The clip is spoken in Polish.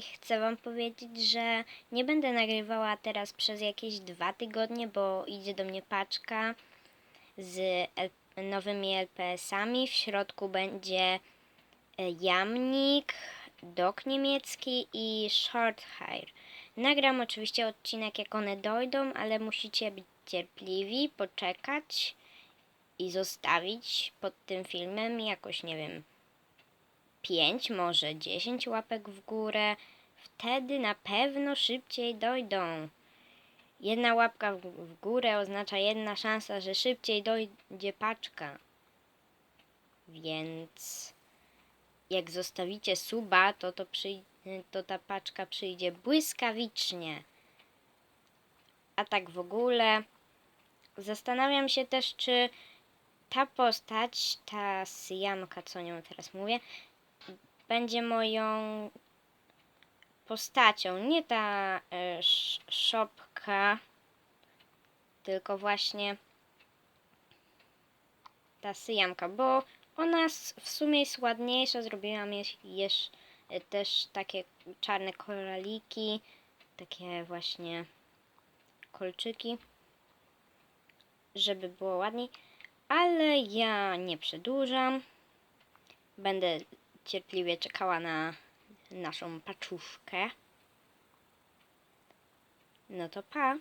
i chcę Wam powiedzieć, że nie będę nagrywała teraz przez jakieś dwa tygodnie, bo idzie do mnie paczka z nowymi LPS-ami. W środku będzie e, jamnik, dok niemiecki i short hair. Nagram oczywiście odcinek jak one dojdą, ale musicie być cierpliwi, poczekać i zostawić pod tym filmem jakoś, nie wiem, 5, może 10 łapek w górę. Wtedy na pewno szybciej dojdą. Jedna łapka w, górę oznacza jedna szansa, że szybciej dojdzie paczka. Więc jak zostawicie suba, to, to, przyj- to ta paczka przyjdzie błyskawicznie. A tak w ogóle zastanawiam się też, czy ta postać, ta Syjamka, co nią teraz mówię, będzie moją postacią. Nie ta e, sz- szopka, tylko właśnie ta Syjamka, bo ona w sumie jest ładniejsza. Zrobiłam je, jeż, e, też takie czarne koraliki, takie właśnie kolczyki, żeby było ładniej. Ale ja nie przedłużam. Będę cierpliwie czekała na naszą paczuszkę. No to pa.